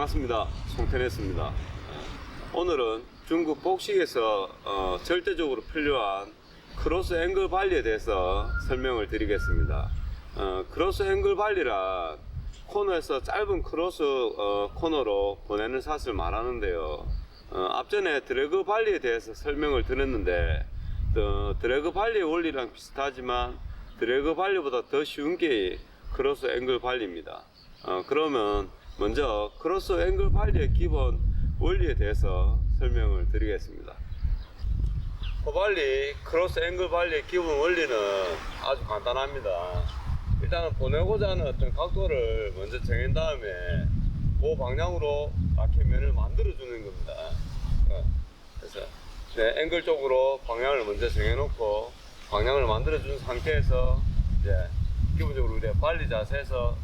반갑습니다. 송태냈습니다. 오늘은 중국 복식에서 어, 절대적으로 필요한 크로스 앵글 발리에 대해서 설명을 드리겠습니다. 어, 크로스 앵글 발리란 코너에서 짧은 크로스 어, 코너로 보내는 샷을 말하는데요. 어, 앞전에 드래그 발리에 대해서 설명을 드렸는데 어, 드래그 발리의 원리랑 비슷하지만 드래그 발리보다 더 쉬운 게 크로스 앵글 발리입니다. 어, 그러면 먼저 크로스 앵글 발리의 기본 원리에 대해서 설명을 드리겠습니다. 호발리 크로스 앵글 발리의 기본 원리는 아주 간단합니다. 일단은 보내고자 하는 어떤 각도를 먼저 정한 다음에 그 방향으로 라켓면을 만들어 주는 겁니다. 어, 그래서 네, 앵글 쪽으로 방향을 먼저 정해놓고 방향을 만들어 준 상태에서 이제 기본적으로 우리 발리 자세에서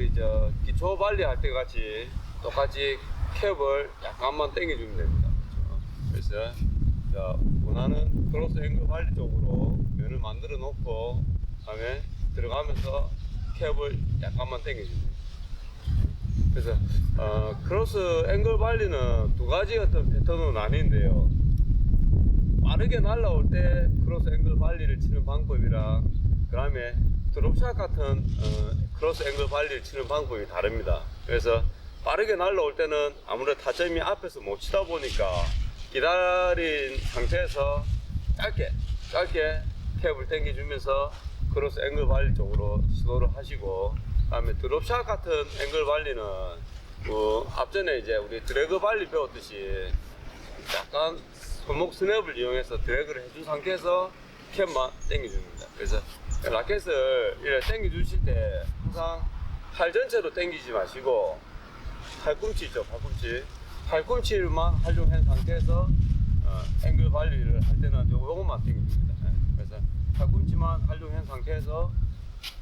우리 저 기초 발리 할 때 같이 똑같이 캡을 약간만 당겨주면 됩니다. 그래서 자, 원하는 크로스 앵글 발리 쪽으로 면을 만들어 놓고 다음에 들어가면서 캡을 약간만 당겨줍니다. 그래서 어, 크로스 앵글 발리는 두 가지 어떤 패턴으로 나뉘는데요. 빠르게 날라올 때 크로스 앵글 발리를 치는 방법이랑 그 다음에 드롭샷 같은 어, 크로스 앵글 발리를 치는 방법이 다릅니다. 그래서 빠르게 날라올 때는 아무래도 타점이 앞에서 못 치다 보니까 기다린 상태에서 짧게 짧게 캡을 당겨주면서 크로스 앵글 발리 쪽으로 시도를 하시고 그다음에 드롭샷 같은 앵글 발리는 뭐 앞전에 이제 우리 드래그 발리 배웠듯이 약간 손목 스냅을 이용해서 드래그를 해준 상태에서 캡만 당겨줍니다. 그래서 라켓을 이렇게 당겨주실 때 항상 팔 전체로 당기지 마시고 팔꿈치 있죠, 팔꿈치. 팔꿈치만 활용한 상태에서 어, 앵글 발리를 할 때는 요것만 당겨줍니다. 예. 그래서 팔꿈치만 활용한 상태에서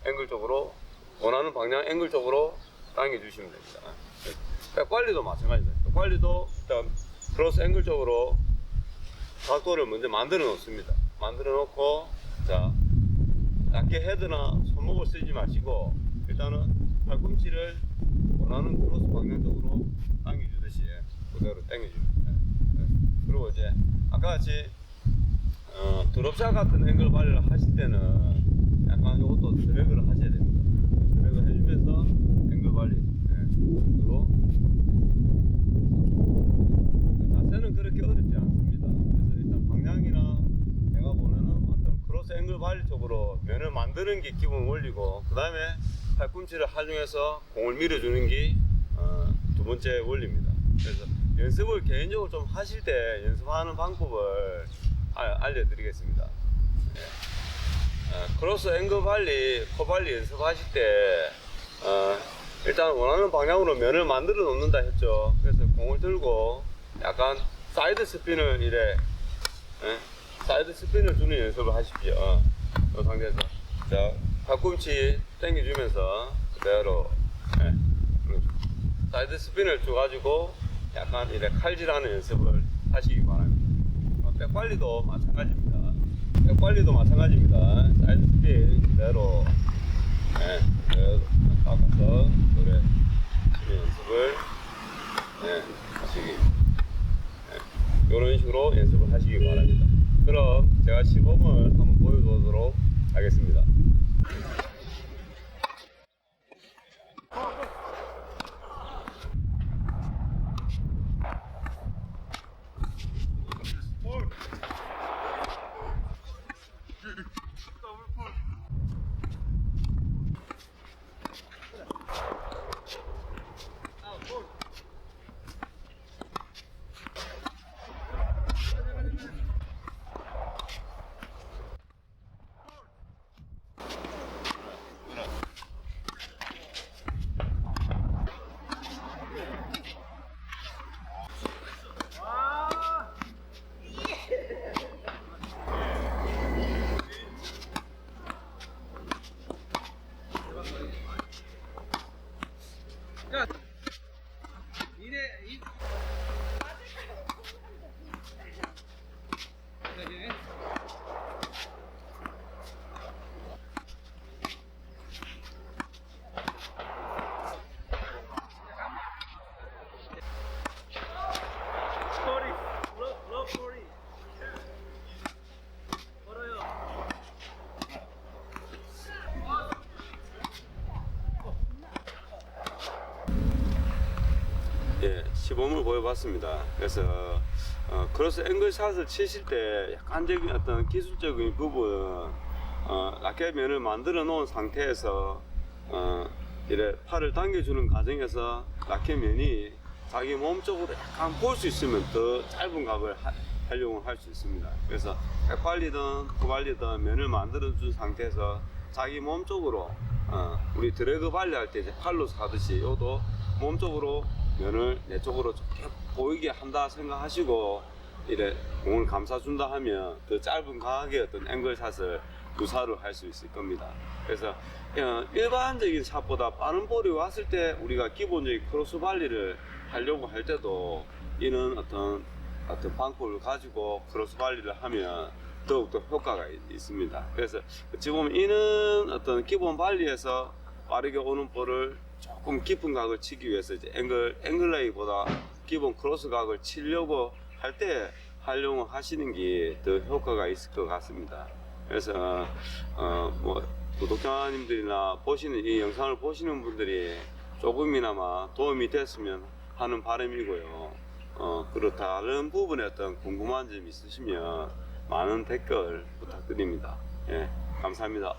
앵글 쪽으로 원하는 방향 앵글 쪽으로 당겨주시면 됩니다. 예. 백 관리도 마찬가지입니다. 백 관리도 일단 크로스 앵글 쪽으로 각도를 먼저 만들어 놓습니다. 만들어 놓고 자 낮게 헤드나 손목을 쓰지 마시고 일단은 팔꿈치를 원하는 크로스 방향 쪽으로 당겨주듯이 그대로 당겨줍니다. 예. 그리고 이제 아까 같이 어, 드롭샷 같은 앵글 발리를 하실 때는 약간 이것도 드래그를 하셔야 됩니다. 드래그 해주면서 앵글 발리 예, 으로 자세는 그렇게 어렵지 않습니다. 그래서 일단 방향이나 내가 보내는 어떤 크로스 앵글 발리 쪽으로 만드는 게 기본 원리고 그 다음에 팔꿈치를 활용해서 공을 밀어주는 게 어, 두 번째 원리입니다. 그래서 연습을 개인적으로 좀 하실 때 연습하는 방법을 아- 알려드리겠습니다. 예. 어, 크로스 앵글 발리, 코발리 연습하실 때 어, 일단 원하는 방향으로 면을 만들어 놓는다 했죠. 그래서 공을 들고 약간 사이드 스핀을 이래 예? 사이드 스핀을 주는 연습을 하십시오. 어, 이 상태에서 자 팔꿈치 당겨주면서 그대로 예. 사이드 스핀을 줘가지고 약간 이래 칼질하는 연습을 하시기 바랍니다. 어, 백발리도 마찬가지입니다. 백발리도 마찬가지입니다. 사이드 스핀 그대로 예, 그대로 깎아서 그래 연습을 예, 하시기 이런 식으로 연습을 하시기 바랍니다. 그럼 제가 시범을 한번 보여보도록 하겠습니다. Yine ilk 예, 시범을 보여봤습니다. 그래서 어, 크로스 앵글샷을 치실 때 약간적인 어떤 기술적인 부분 어, 라켓 면을 만들어 놓은 상태에서 어, 이래 팔을 당겨주는 과정에서 라켓 면이 자기 몸 쪽으로 약간 볼 수 있으면 더 짧은 각을 하- 활용을 할 수 있습니다. 그래서 백발리든 후발리든 면을 만들어 준 상태에서 자기 몸 쪽으로 어, 우리 드래그 발리 할 때 이제 팔로 사듯이 요도 몸 쪽으로 면을 내 쪽으로 쭉 보이게 한다 생각하시고 이래 공을 감싸준다 하면 더 짧은 각의 어떤 앵글샷을 구사를 할 수 있을 겁니다. 그래서 어, 일반적인 샷보다 빠른 볼이 왔을 때 우리가 기본적인 크로스 발리를 하려고 할 때도 이는 어떤 어떤 방법을 가지고 크로스 발리를 하면 더욱더 효과가 있- 있습니다. 그래서 보면 이는 어떤 기본 발리에서 빠르게 오는 볼을 조금 깊은 각을 치기 위해서 이제 앵글 앵글레이보다 기본 크로스 각을 치려고 할 때 활용을 하시는 게 더 효과가 있을 것 같습니다. 그래서 어뭐 구독자님들이나 보시는 이 영상을 보시는 분들이 조금이나마 도움이 됐으면 하는 바람이고요. 어, 그리고 다른 부분에 어떤 궁금한 점 있으시면 많은 댓글 부탁드립니다. 예, 감사합니다.